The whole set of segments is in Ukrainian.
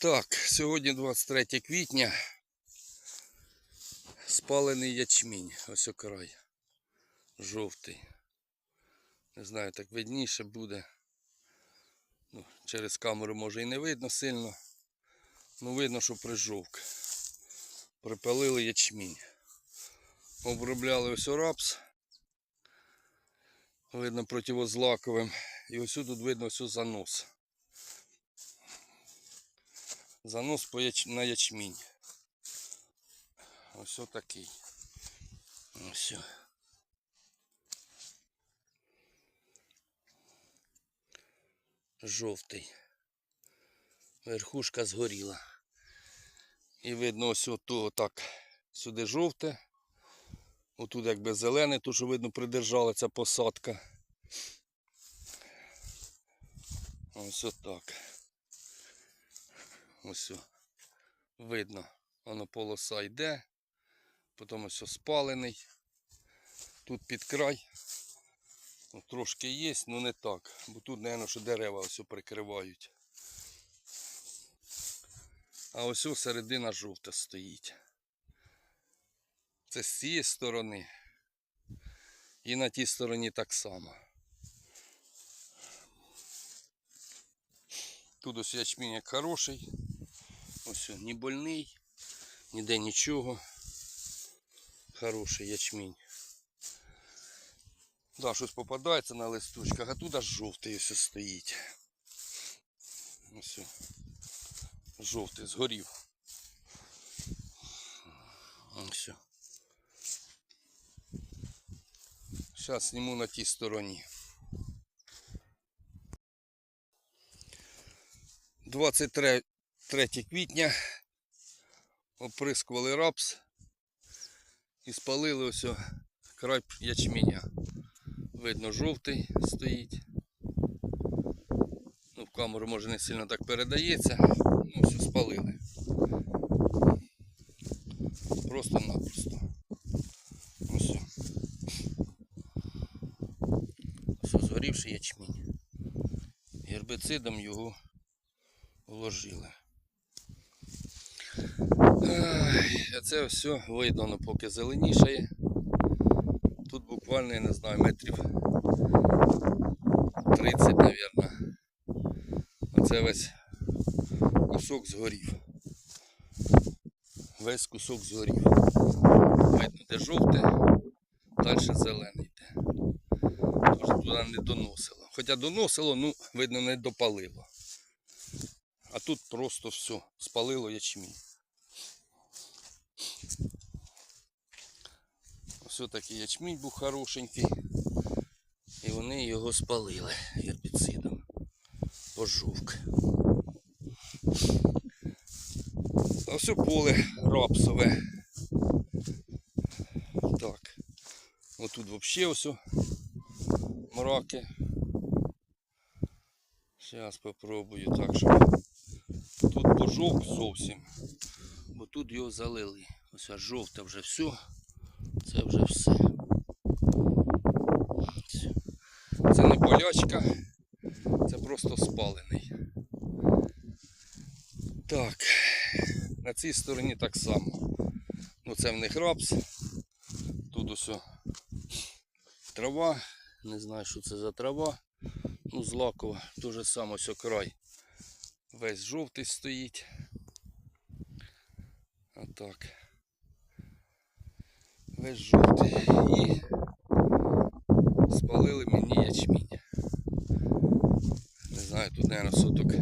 Так, сьогодні 23 квітня. Спалений ячмінь. Ось окрай. Жовтий. Не знаю, так видніше буде. Ну, через камеру може і не видно сильно. Ну видно, що прижовк. Припалили ячмінь. Обробляли ось рапс. Видно противозлаковим. І ось тут видно ось занос. Занос по яч... на ячмінь. Ось отакий. Ось. Жовтий. Верхушка згоріла. І видно ось ото так. Сюди жовте. Отут якби зелене, то що видно придержала ця посадка. Ось отак. Ось. Видно, воно полоса йде. Потім ось спалений. Тут під край. Ну, трошки є, але не так. Бо тут, мабуть, що дерева ось прикривають. А ось о середина жовта стоїть. Це з цієї сторони. І на тій стороні так само. Тут ось ячмінь як хороший. Ось не больний, ніде нічого. Хороший ячмінь. Да, щось попадається на листочках, а тут аж жовтий ось стоїть. Ось. Жовтий згорів. Ось. Зараз зніму на тій стороні. 23 3 квітня оприскували рапс і спалили ось край ячменя. Видно, жовтий стоїть. Ну, в камеру може не сильно так передається. Ну, все спалили. Просто-напросто. Ось. Ось згорівший ячмінь. Гербицидом його вложили. Це все видно, ну, поки зеленішає. Тут буквально, я не знаю, метрів 30, мабуть. Оце весь кусок згорів. Весь кусок згорів. Видно, де жовте, далі зелений йде. Тож туди не доносило. Хоча доносило, ну, видно, не допалило. А тут просто все, спалило ячмінь. Ось такий ячмінь був хорошенький. І вони його спалили гербіцидом. Пожовк. А все поле рапсове. Так. Отут взагалі ось мраки. Зараз попробую так, щоб тут пожовк зовсім. Бо тут його залили. Ось жовте вже все. Вже все. Це не болячка, це просто спалений. Так, на цій стороні так само. Ну це в них рапс. Тут ось трава. Не знаю, що це за трава. Ну, злакова. Дуже саме ось край. Весь жовтий стоїть. Отак. Весь жовтий. І спалили мені ячмінь. Не знаю, тут, мабуть, соток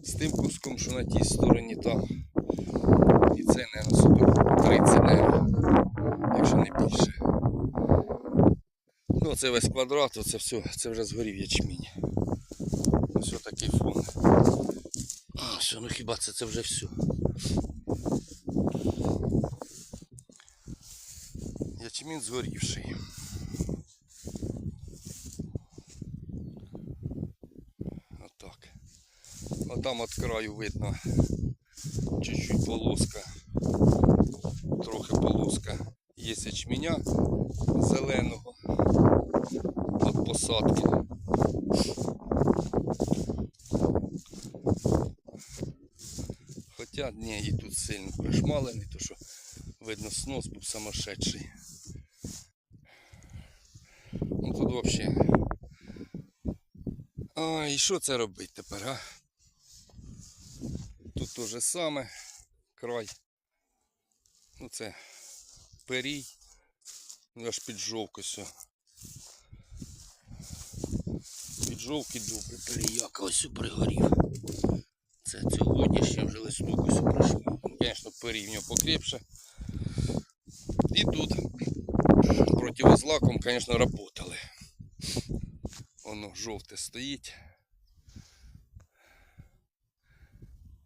з тим куском, що на тій стороні там. І це, мабуть, соток 30, мабуть, якщо не більше. Ну, це весь квадрат, оце все, це вже згорів ячмінь. Ось такий фон. А, все, ну хіба це, це вже все. Ячмін згорівший. Отак. А там от краю видно чуть-чуть полоска. Трохи полоска. Є ячменя зеленого от посадки. Хоча ні, і тут сильно пришмалений, то що видно снос був самошедший. Ну тут взагалі. А, і що це робити тепер, а? Тут те же саме, край. Ну це перій. Ну, аж під жовку все. Під жовки добре періяка ось пригорів. Це сьогоднішнє вже листок ось прийшло. Звісно, перій в нього покрепше. І тут противозлаком, звісно, работали. Воно жовте стоїть.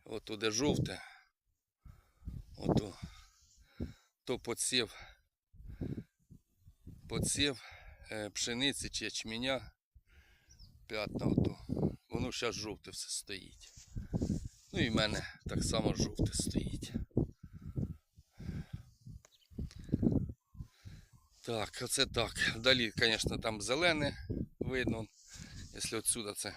От туди жовте. Ото то подсів, подсів е, пшениці чи ячменя. П'ятна ото. Воно зараз жовте все стоїть. Ну і в мене так само жовте стоїть. Так, оце так. Далі, звісно, там зелене видно. Якщо отсюда це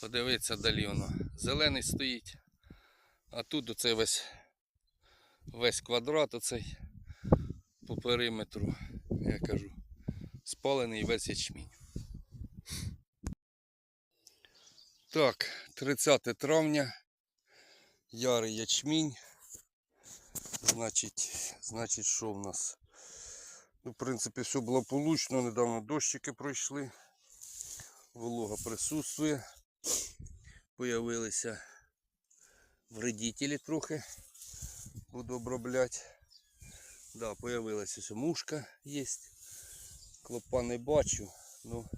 подивитися, далі воно зелений стоїть. А тут оцей весь весь квадрат оцей по периметру, я кажу, спалений весь ячмінь. Так, 30 травня, ярий ячмінь. Значить, значить, що в нас? Ну, в принципі, все благополучно, недавно дощики пройшли, волога присутствує. Появилися вредителі трохи. Буду обробляти. Да, появилася ось мушка є. Клопа не бачу, ну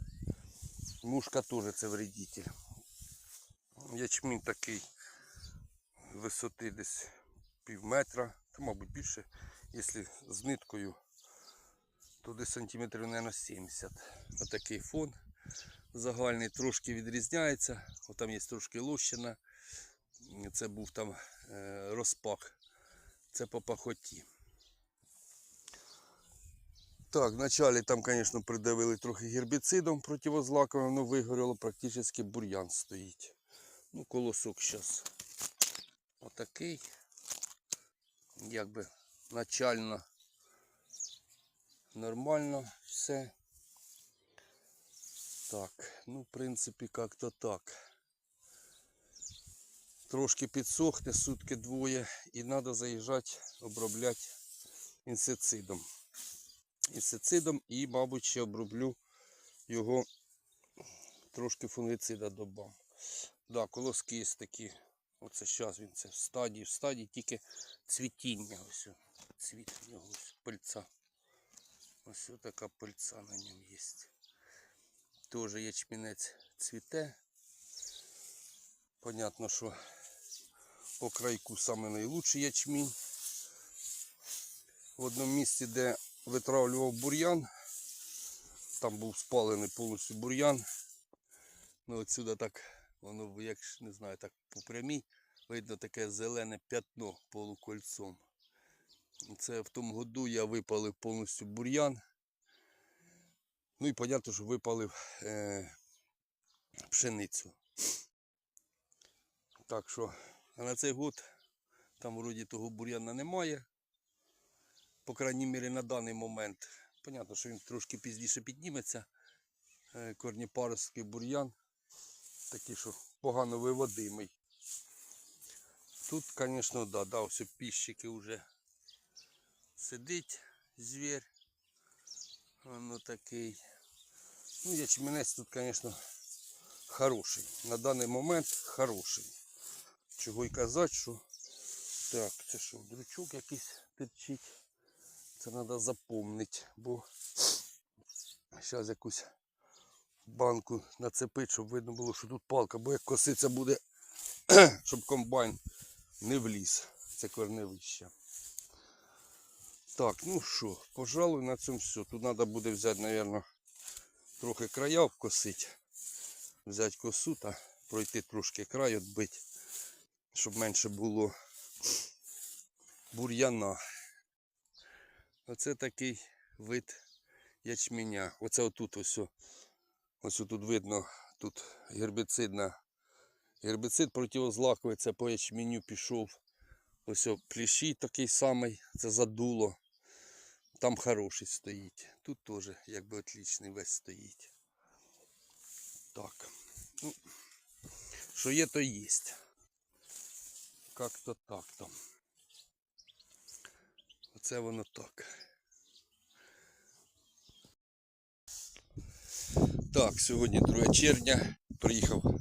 мушка теж це вредитель. Ячмінь такий висоти десь пів метра, та мабуть більше, якщо з ниткою, десь сантиметрів, мабуть, 70. Отакий фон загальний трошки відрізняється. О, там є трошки лущина. Це був там е, розпак. Це по пахоті. Так, вначалі там, звісно, придавили трохи гербіцидом противозлаковим, воно вигоріло, практично бур'ян стоїть. Ну, колосок зараз отакий. Якби начально нормально все. Так, ну, в принципі, як-то так. Трошки підсохне, сутки двоє, і треба заїжджати, обробляти інсецидом. Інсецидом і, мабуть, ще оброблю його трошки фунгицида добам. Да, колоски є такі. Оце зараз він це в стадії, в стадії тільки цвітіння. Ось цвіт в нього ось пильця. Ось така пильця на ньому є. Теж ячмінець цвіте. Понятно, що по крайку саме найлучший ячмінь. В одному місці, де витравлював бур'ян, там був спалений повністю бур'ян. Ну отсюди так, воно, як не знаю, так по прямій, видно таке зелене п'ятно полукольцом. Це в тому году я випалив повністю бур'ян. Ну і понятно, що випалив е, пшеницю. Так що, а на цей год там вроді того бур'яна немає. По крайній мірі на даний момент. Понятно, що він трошки пізніше підніметься. Е, Корніпарський бур'ян. Такий, що погано виводимий. Тут, звісно, да, да, все піщики вже сидить звір. Воно такий. Ну, ячменець тут, звісно, хороший. На даний момент хороший. Чого й казати, що так, це що, дрючок якийсь терчить. Це треба запомнити, бо зараз якусь банку нацепити, щоб видно було, що тут палка, бо як косиця буде, щоб комбайн не вліз. Це корневище. Так, ну що, пожалуй, на цьому все. Тут треба буде взяти, мабуть, трохи края обкосити. Взяти косу та пройти трошки край відбити, щоб менше було бур'яна. Оце такий вид ячменя. Оце отут ось. Ось тут видно, тут гербіцидна Гербіцид противозлаковий, це по ячменю пішов. Ось плішій такий самий, це задуло. Там хороший стоїть. Тут теж якби отличний весь стоїть. Так. Ну, що є, то є. Как-то так там. Оце воно так. Так, сьогодні 2 червня. Приїхав.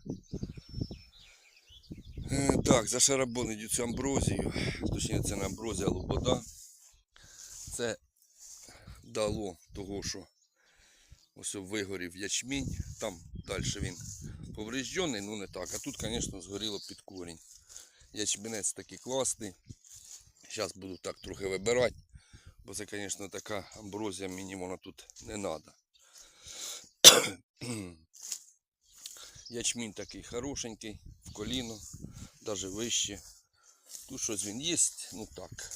Е, Так, зашарабонить цю амброзію. Точніше, це не амброзія, а лобода. Це дало того, що ось вигорів ячмінь. Там далі він повреждений, ну не так. А тут, звісно, згоріло під корінь. Ячмінець такий класний. Зараз буду так трохи вибирати. Бо це, звісно, така амброзія, мені вона тут не треба. Ячмінь такий хорошенький, в коліно, навіть вище. Тут щось він є, ну так.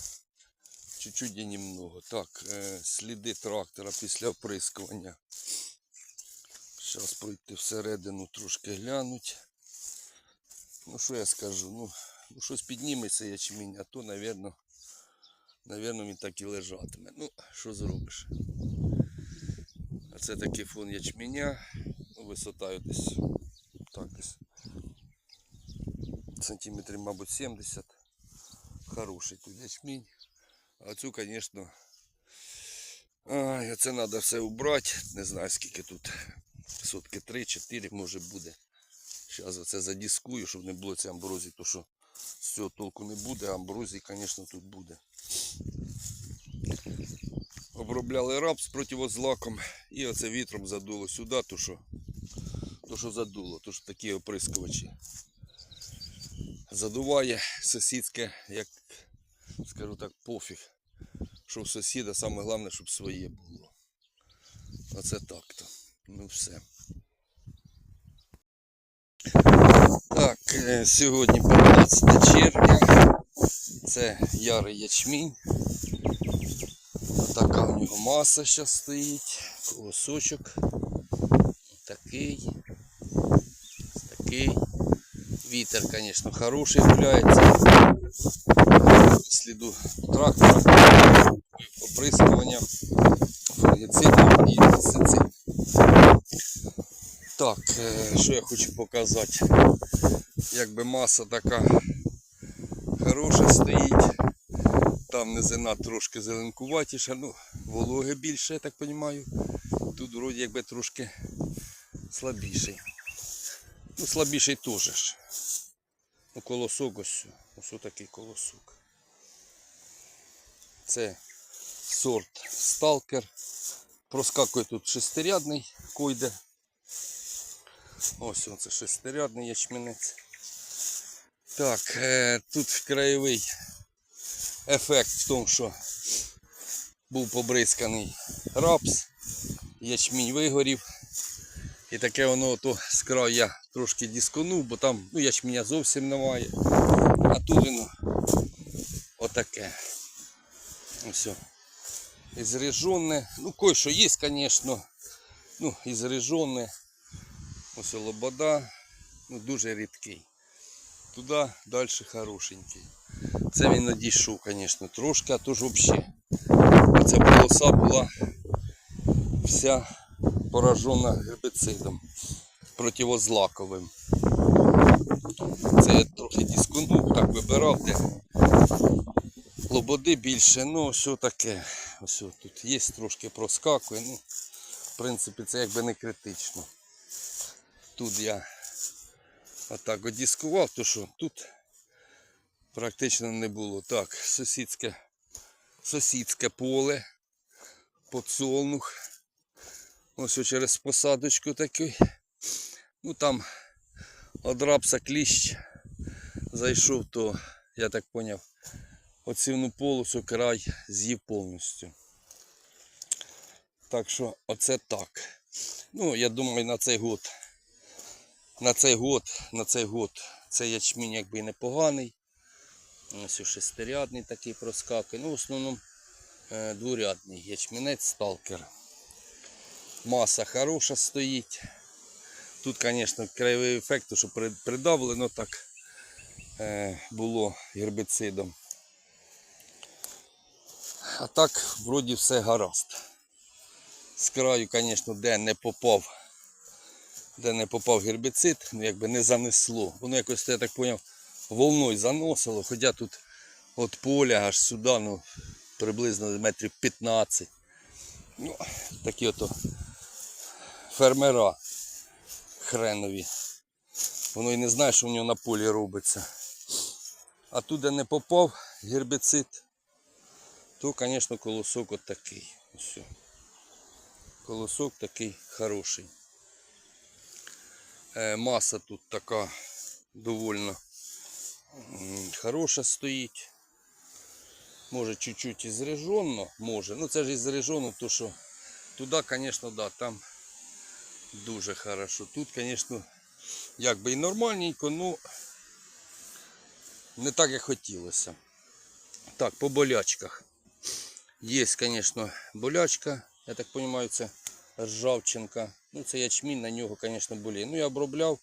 Чуть-чуть і немного. Так, е, сліди трактора після оприскування. Зараз пройти всередину трошки глянуть. Ну що я скажу? Ну, ну щось підніметься ячмінь, а то, напевно, напевно, він так і лежатиме. Ну, що зробиш? А це такий фон ячменя. Ну, висота десь так десь сантиметрів, мабуть, 70. Хороший тут ячмінь. А цю, звісно, це треба все убрати. Не знаю скільки тут. Сотки 3-4 може буде. Зараз оце задіскую, щоб не було цієї амброзії, то що з цього толку не буде, а амброзії, звісно, тут буде. Обробляли рапс противозлаком і оце вітром задуло сюди, то що, то що задуло, то що такі оприскувачі. Задуває сусідське, як скажу так, пофіг. Що в сусіда саме головне, щоб своє було. Оце так-то. Ну все. Так, е, сьогодні 15 червня. Це ярий ячмінь. Така в нього маса зараз стоїть. Колосочок. Такий. Такий. Вітер, звісно, хороший гуляється. Сліду трактора, оприскування, фунгіцидом і інсектицидом. Так, е, що я хочу показати. Якби маса така хороша стоїть. Там низина трошки зеленкуватіша, ну, вологи більше, я так розумію. Тут вроді якби трошки слабіший. Ну, слабіший теж. Ну, колосок ось. Ось такий колосок. Це сорт сталкер. Проскакує тут шестирядний койде. Ось це шестирядний ячменець. Так, е, тут краєвий ефект в тому, що був побризканий рапс, ячмінь вигорів. І таке воно то з краю я трошки дисконув, бо там ну, ячменя зовсім немає. А тут воно отаке. О. І. Ну, кое що є, звісно. Ну, зріжоне. Ось лобода. Ну, дуже рідкий. Туди далі хорошенький. Це він надійшов, звісно, трошки, а то ж взагалі. Ця полоса була вся поражена гербицидом противозлаковим. Це я трохи дискунув, так вибирав, де лободи більше, ну все таке. Ось тут є трошки проскакує. Ну, в принципі, це якби не критично. Тут я отак одіскував, то що тут практично не було. Так, сусідське, сусідське поле, подсолнух. Ось через посадочку такий. Ну там од рапса кліщ зайшов, то я так поняв, оцівну полосу край з'їв повністю. Так що оце так. Ну, я думаю, на цей год. На цей год, на цей год цей ячмінь якби і непоганий. Ось шестирядний такий проскакує. Ну, в основному е, дворядний ячмінець сталкер. Маса хороша стоїть. Тут, звісно, краєвий ефект, що придавлено так е, було гербіцидом. А так, вроді все гаразд. З краю, звісно, де не попав, де не попав гербіцид, ну якби не занесло. Воно якось, я так зрозумів, волною заносило, хоча тут от поля аж сюди, ну, приблизно метрів 15. Ну, такі ото фермера хренові. Воно і не знає, що в нього на полі робиться. А тут, де не попав гербіцид, то, звісно, колосок от такий. Ось. Колосок такий хороший. Е, маса тут така довольно хороша стоїть. Може чуть-чуть і може. Ну це ж і то що туди, звісно, да, там дуже хорошо. Тут, звісно, якби і нормальненько, ну не так, як хотілося. Так, по болячках. Є, звісно, болячка, я так розумію, це ржавчинка. Ну, це ячмінь, на нього, звісно, боліє. Ну, я обробляв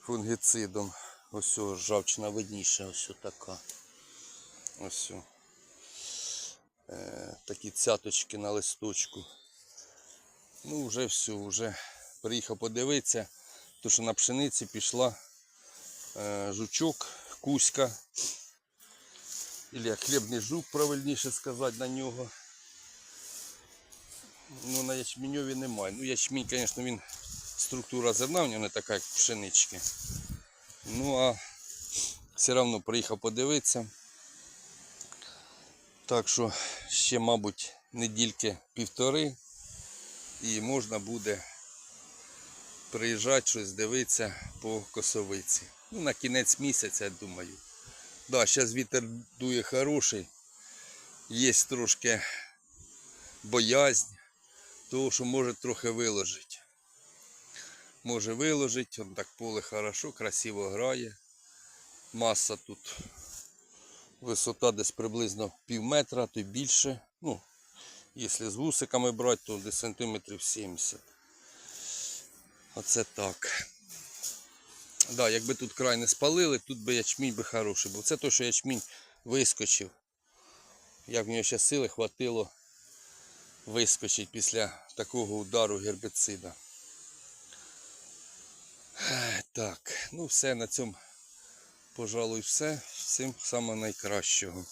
фунгіцидом. Ось ржавчина видніша, ось така. Ось. Е, такі цяточки на листочку. Ну, вже все, вже приїхав подивитися, то що на пшениці пішла е, жучок, кузька. Як хлібний жук, правильніше сказати на нього. Ну, на ячменьові немає. Ну, ячмінь, звісно, він структура зерна в нього не така, як пшенички. Ну, а все одно приїхав подивитися. Так що ще, мабуть, недільки півтори і можна буде приїжджати щось дивитися по косовиці. Ну, на кінець місяця, я думаю. Да, зараз вітер дує хороший. Є трошки боязнь, того, що може трохи виложити. Може виложити, он так поле хорошо, красиво грає. Маса тут висота десь приблизно пів метра, то більше. Ну, якщо з вусиками брати, то десь сантиметрів 70. Оце так. Да, якби тут край не спалили, тут би ячмінь би хороший був. Це то, що ячмінь вискочив. Як в нього ще сили хватило вискочить після такого удару гербіцида. Так, ну все на цьому, пожалуй, все. Всім самого найкращого.